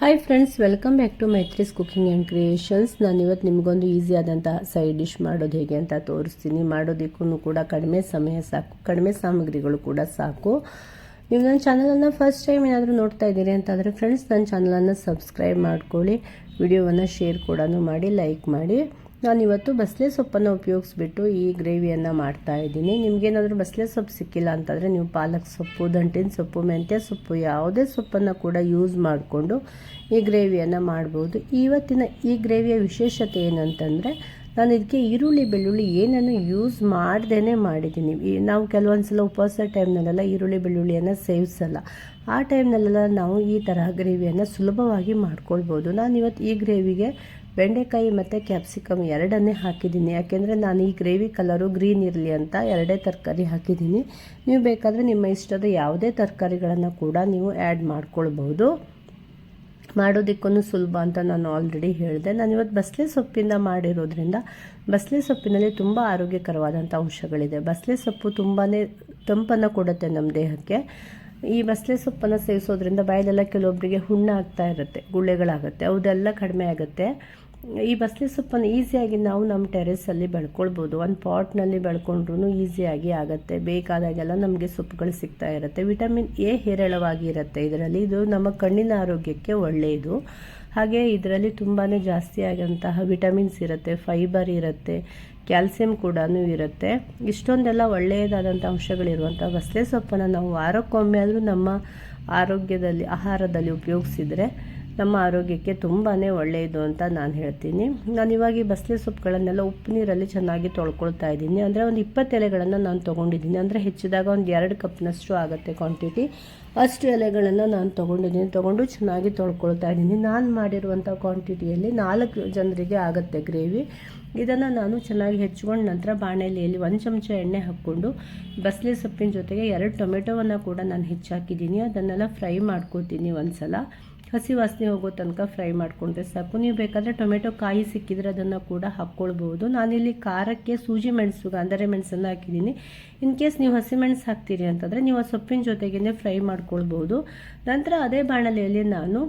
Hi friends welcome back to Maitri's cooking and creations ನಾನು ಇವತ್ತು ನಿಮಗೊಂದು ಈಸಿ ಆದಂತಹ ಸೈಡ್ ಡಿಶ್ ಮಾಡೋದು ಹೇಗೆ ಅಂತ ತೋರಿಸ್ತೀನಿ. ಮಾಡೋದಕ್ಕೂ ಕೂಡ ಕಡಿಮೆ ಸಮಯ ಸಾಕು. ಕಡಿಮೆ ಸಾಮಗ್ರಿಗಳು ಕೂಡ ಸಾಕು. ನೀವು ನನ್ನ ಚಾನಲನ್ನು ಫಸ್ಟ್ ಟೈಮ್ ಏನಾದರೂ ನೋಡ್ತಾ ಇದ್ದೀರಿ ಅಂತಂದರೆ ಫ್ರೆಂಡ್ಸ್ ನನ್ನ ಚಾನಲನ್ನು ಸಬ್ಸ್ಕ್ರೈಬ್ ಮಾಡ್ಕೊಳ್ಳಿ. ವಿಡಿಯೋವನ್ನು ಶೇರ್ ಕೂಡ ಮಾಡಿ ಲೈಕ್ ಮಾಡಿ. ನಾನಿವತ್ತು ಬಸಳೆ ಸೊಪ್ಪನ್ನು ಉಪಯೋಗಿಸ್ಬಿಟ್ಟು ಈ ಗ್ರೇವಿಯನ್ನು ಮಾಡ್ತಾ ಇದ್ದೀನಿ. ನಿಮಗೇನಾದರೂ ಬಸಳೆ ಸೊಪ್ಪು ಸಿಕ್ಕಿಲ್ಲ ಅಂತಂದರೆ ನೀವು ಪಾಲಕ್ ಸೊಪ್ಪು, ದಂಟಿನ ಸೊಪ್ಪು, ಮೆಂತ್ಯ ಸೊಪ್ಪು ಯಾವುದೇ ಸೊಪ್ಪನ್ನು ಕೂಡ ಯೂಸ್ ಮಾಡಿಕೊಂಡು ಈ ಗ್ರೇವಿಯನ್ನು ಮಾಡ್ಬೋದು. ಇವತ್ತಿನ ಈ ಗ್ರೇವಿಯ ವಿಶೇಷತೆ ಏನಂತಂದರೆ ನಾನು ಇದಕ್ಕೆ ಈರುಳ್ಳಿ, ಬೆಳ್ಳುಳ್ಳಿ ಏನನ್ನು ಯೂಸ್ ಮಾಡ್ದೇ ಮಾಡಿದ್ದೀನಿ. ನಾವು ಕೆಲವೊಂದು ಸಲ ಉಪವಾಸ ಟೈಮ್ನಲ್ಲೆಲ್ಲ ಈರುಳ್ಳಿ, ಬೆಳ್ಳುಳ್ಳಿಯನ್ನು ಸೇವಿಸಲ್ಲ. ಆ ಟೈಮ್ನಲ್ಲೆಲ್ಲ ನಾವು ಈ ತರಹ ಗ್ರೇವಿಯನ್ನು ಸುಲಭವಾಗಿ ಮಾಡ್ಕೊಳ್ಬೋದು. ನಾನು ಇವತ್ತು ಈ ಗ್ರೇವಿಗೆ ಬೆಂಡೆಕಾಯಿ ಮತ್ತು ಕ್ಯಾಪ್ಸಿಕಮ್ ಎರಡನ್ನೇ ಹಾಕಿದ್ದೀನಿ. ಯಾಕೆಂದರೆ ನಾನು ಈ ಗ್ರೇವಿ ಕಲರು ಗ್ರೀನ್ ಇರಲಿ ಅಂತ ಎರಡೇ ತರಕಾರಿ ಹಾಕಿದ್ದೀನಿ. ನೀವು ಬೇಕಾದರೆ ನಿಮ್ಮ ಇಷ್ಟದ ಯಾವುದೇ ತರಕಾರಿಗಳನ್ನು ಕೂಡ ನೀವು ಆ್ಯಡ್ ಮಾಡ್ಕೊಳ್ಬೋದು ಮಾಡೋದಕ್ಕೂ ಸುಲಭ ಅಂತ ನಾನು ಆಲ್ರೆಡಿ ಹೇಳಿದೆ. ನಾನು ಇವತ್ತು ಬಸಳೆ ಸೊಪ್ಪಿಂದ ಮಾಡಿರೋದ್ರಿಂದ ಬಸಳೆ ಸೊಪ್ಪಿನಲ್ಲಿ ತುಂಬ ಆರೋಗ್ಯಕರವಾದಂಥ ಅಂಶಗಳಿದೆ. ಬಸಳೆ ಸೊಪ್ಪು ತುಂಬಾ ತಂಪನ್ನು ಕೊಡುತ್ತೆ ನಮ್ಮ ದೇಹಕ್ಕೆ. ಈ ಬಸಳೆ ಸೊಪ್ಪನ್ನು ಸೇವಿಸೋದ್ರಿಂದ ಬಾಯಲ್ಲೆಲ್ಲ ಕೆಲವೊಬ್ಬರಿಗೆ ಹುಣ್ಣಾಗ್ತಾ ಇರುತ್ತೆ, ಗುಳ್ಳೆಗಳಾಗುತ್ತೆ, ಅವುದೆಲ್ಲ ಕಡಿಮೆ ಆಗುತ್ತೆ. ಈ ಬಸಳೆ ಸೊಪ್ಪನ್ನು ಈಸಿಯಾಗಿ ನಾವು ನಮ್ಮ ಟೆರೆಸಲ್ಲಿ ಬೆಳ್ಕೊಳ್ಬೋದು. ಒಂದು ಪಾಟ್ನಲ್ಲಿ ಬೆಳ್ಕೊಂಡ್ರೂ ಈಸಿಯಾಗಿ ಆಗುತ್ತೆ. ಬೇಕಾದಾಗೆಲ್ಲ ನಮಗೆ ಸೊಪ್ಪುಗಳು ಸಿಗ್ತಾ ಇರುತ್ತೆ. ವಿಟಮಿನ್ ಎ ಹೇರಳವಾಗಿ ಇರುತ್ತೆ. ಇದರಲ್ಲಿ ಇದು ನಮ್ಮ ಕಣ್ಣಿನ ಆರೋಗ್ಯಕ್ಕೆ ಒಳ್ಳೆಯದು. ಹಾಗೆ ಇದರಲ್ಲಿ ತುಂಬಾ ಜಾಸ್ತಿ ಆದಂತಹ ವಿಟಮಿನ್ಸ್ ಇರುತ್ತೆ. ಫೈಬರ್ ಇರುತ್ತೆ. ಕ್ಯಾಲ್ಸಿಯಂ ಕೂಡ ಇರುತ್ತೆ. ಇಷ್ಟೊಂದೆಲ್ಲ ಒಳ್ಳೆಯದಾದಂಥ ಅಂಶಗಳಿರುವಂಥ ಬಸಳೆ ಸೊಪ್ಪನ್ನು ನಾವು ವಾರಕ್ಕೊಮ್ಮೆ ಆದರೂ ನಮ್ಮ ಆರೋಗ್ಯದಲ್ಲಿ, ಆಹಾರದಲ್ಲಿ ಉಪಯೋಗಿಸಿದರೆ ನಮ್ಮ ಆರೋಗ್ಯಕ್ಕೆ ತುಂಬಾ ಒಳ್ಳೆಯದು ಅಂತ ನಾನು ಹೇಳ್ತೀನಿ. ನಾನು ಇವಾಗ ಬಸಳೆ ಸೊಪ್ಪುಗಳನ್ನೆಲ್ಲ ಉಪ್ಪು ನೀರಲ್ಲಿ ಚೆನ್ನಾಗಿ ತೊಳ್ಕೊಳ್ತಾ ಇದ್ದೀನಿ. ಅಂದರೆ ಒಂದು ಇಪ್ಪತ್ತು ಎಲೆಗಳನ್ನು ನಾನು ತೊಗೊಂಡಿದ್ದೀನಿ. ಅಂದರೆ ಹೆಚ್ಚಿದಾಗ ಒಂದು ಎರಡು ಕಪ್ನಷ್ಟು ಆಗುತ್ತೆ ಕ್ವಾಂಟಿಟಿ ಅಷ್ಟು ಎಲೆಗಳನ್ನು ನಾನು ತೊಗೊಂಡಿದ್ದೀನಿ. ತೊಗೊಂಡು ಚೆನ್ನಾಗಿ ತೊಳ್ಕೊಳ್ತಾ ಇದ್ದೀನಿ. ನಾನು ಮಾಡಿರುವಂಥ ಕ್ವಾಂಟಿಟಿಯಲ್ಲಿ ನಾಲ್ಕು ಜನರಿಗೆ ಆಗುತ್ತೆ ಗ್ರೇವಿ. ಇದನ್ನು ನಾನು ಚೆನ್ನಾಗಿ ಹೆಚ್ಕೊಂಡು ನಂತರ ಬಾಣಲೆಯಲ್ಲಿ ಒಂದು ಚಮಚ ಎಣ್ಣೆ ಹಾಕ್ಕೊಂಡು ಬಸಳೆ ಸೊಪ್ಪಿನ ಜೊತೆಗೆ ಎರಡು ಟೊಮೆಟೊವನ್ನು ಕೂಡ ನಾನು ಹೆಚ್ಚಾಕಿದ್ದೀನಿ. ಅದನ್ನೆಲ್ಲ ಫ್ರೈ ಮಾಡ್ಕೋತೀನಿ ಒಂದು ಸಲ ಹಸಿ ವಾಸನೆ ಹೋಗೋ ತನಕ ಫ್ರೈ ಮಾಡಿಕೊಂಡ್ರೆ ಸಾಕು. ನೀವು ಬೇಕಾದರೆ ಟೊಮೆಟೊ ಕಾಯಿ ಸಿಕ್ಕಿದ್ರೆ ಅದನ್ನು ಕೂಡ ಹಾಕ್ಕೊಳ್ಬೋದು ನಾನಿಲ್ಲಿ ಖಾರಕ್ಕೆ ಸೂಜಿ ಮೆಣಸು, ಗಾಂಧಾರೆ ಮೆಣಸನ್ನು ಹಾಕಿದ್ದೀನಿ. ಇನ್ ಕೇಸ್ ನೀವು ಹಸಿ ಮೆಣಸು ಹಾಕ್ತೀರಿ ಅಂತಂದರೆ ನೀವು ಆ ಸೊಪ್ಪಿನ ಜೊತೆಗೇ ಫ್ರೈ ಮಾಡ್ಕೊಳ್ಬೋದು ನಂತರ ಅದೇ ಬಾಣಲೆಯಲ್ಲಿ ನಾನು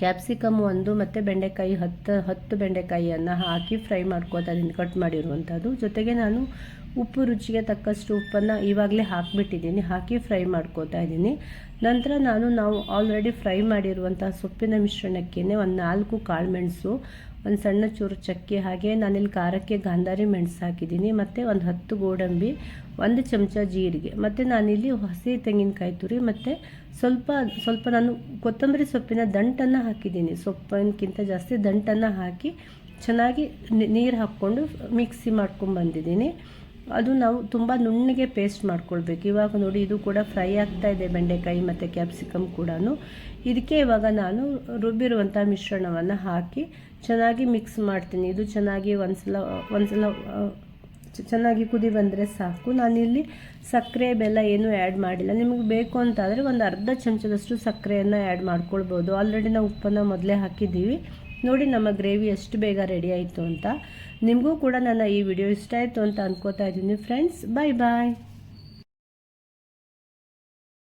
ಕ್ಯಾಪ್ಸಿಕಮ್ ಒಂದು ಮತ್ತು ಬೆಂಡೆಕಾಯಿ ಹತ್ತು ಹತ್ತು ಬೆಂಡೆಕಾಯಿಯನ್ನು ಹಾಕಿ ಫ್ರೈ ಮಾಡ್ಕೋತಾ ಅದನ್ನು ಕಟ್ ಮಾಡಿರುವಂಥದ್ದು ಜೊತೆಗೆ ನಾನು ಉಪ್ಪು ರುಚಿಗೆ ತಕ್ಕಷ್ಟು ಉಪ್ಪನ್ನು ಇವಾಗಲೇ ಹಾಕಿಬಿಟ್ಟಿದ್ದೀನಿ, ಹಾಕಿ ಫ್ರೈ ಮಾಡ್ಕೋತಾ ಇದ್ದೀನಿ. ನಂತರ ನಾನು ನಾವು ಆಲ್ರೆಡಿ ಫ್ರೈ ಮಾಡಿರುವಂಥ ಸೊಪ್ಪಿನ ಮಿಶ್ರಣಕ್ಕೆ ಒಂದು ನಾಲ್ಕು ಕಾಳು ಮೆಣಸು, ಒಂದು ಸಣ್ಣ ಚೂರು ಚಕ್ಕೆ, ಹಾಗೆ ನಾನಿಲ್ಲಿ ಖಾರಕ್ಕೆ ಗಾಂಧಾರಿ ಮೆಣಸು ಹಾಕಿದ್ದೀನಿ, ಮತ್ತು ಒಂದು ಹತ್ತು ಗೋಡಂಬಿ, ಒಂದು ಚಮಚ ಜೀರಿಗೆ, ಮತ್ತು ನಾನಿಲ್ಲಿ ಹಸಿ ತೆಂಗಿನಕಾಯಿ ತುರಿ, ಮತ್ತು ಸ್ವಲ್ಪ ಸ್ವಲ್ಪ ನಾನು ಕೊತ್ತಂಬರಿ ಸೊಪ್ಪಿನ ದಂಟನ್ನು ಹಾಕಿದ್ದೀನಿ. ಸೊಪ್ಪಿನಕ್ಕಿಂತ ಜಾಸ್ತಿ ದಂಟನ್ನು ಹಾಕಿ ಚೆನ್ನಾಗಿ ನೀರು ಹಾಕ್ಕೊಂಡು ಮಿಕ್ಸಿ ಮಾಡ್ಕೊಂಡು ಬಂದಿದ್ದೀನಿ. ಅದು ನಾವು ತುಂಬ ನುಣ್ಣಗೆ ಪೇಸ್ಟ್ ಮಾಡ್ಕೊಳ್ಬೇಕು. ಇವಾಗ ನೋಡಿ, ಇದು ಕೂಡ ಫ್ರೈ ಆಗ್ತಾ ಇದೆ ಬೆಂಡೆಕಾಯಿ ಮತ್ತು ಕ್ಯಾಪ್ಸಿಕಮ್ ಕೂಡ ಇದಕ್ಕೆ ಇವಾಗ ನಾನು ರುಬ್ಬಿರುವಂಥ ಮಿಶ್ರಣವನ್ನು ಹಾಕಿ ಚೆನ್ನಾಗಿ ಮಿಕ್ಸ್ ಮಾಡ್ತೀನಿ. ಇದು ಚೆನ್ನಾಗಿ ಒಂದ್ಸಲ ಒಂದ್ಸಲ ಚೆನ್ನಾಗಿ ಕುದಿ ಬಂದರೆ ಸಾಕು. ನಾನಿಲ್ಲಿ ಸಕ್ಕರೆ, ಬೆಲ್ಲ ಏನೂ ಆ್ಯಡ್ ಮಾಡಿಲ್ಲ. ನಿಮಗೆ ಬೇಕು ಅಂತಾದರೆ ಒಂದು ಅರ್ಧ ಚಮಚದಷ್ಟು ಸಕ್ಕರೆಯನ್ನು ಆ್ಯಡ್ ಮಾಡ್ಕೊಳ್ಬೋದು. ಆಲ್ರೆಡಿ ನಾವು ಉಪ್ಪನ್ನು ಮೊದಲೇ ಹಾಕಿದ್ದೀವಿ. ನೋಡಿ ನಮ್ಮ ಗ್ರೇವಿ ಎಷ್ಟು ಬೇಗ ರೆಡಿ ಆಯಿತು ಅಂತ. ನಿಮಗೂ ಕೂಡ ನನ್ನ ಈ ವಿಡಿಯೋ ಇಷ್ಟ ಆಯಿತು ಅಂತ ಅಂದ್ಕೋತಾ ಇದ್ದೀನಿ ಫ್ರೆಂಡ್ಸ್ ಬಾಯ್ ಬಾಯ್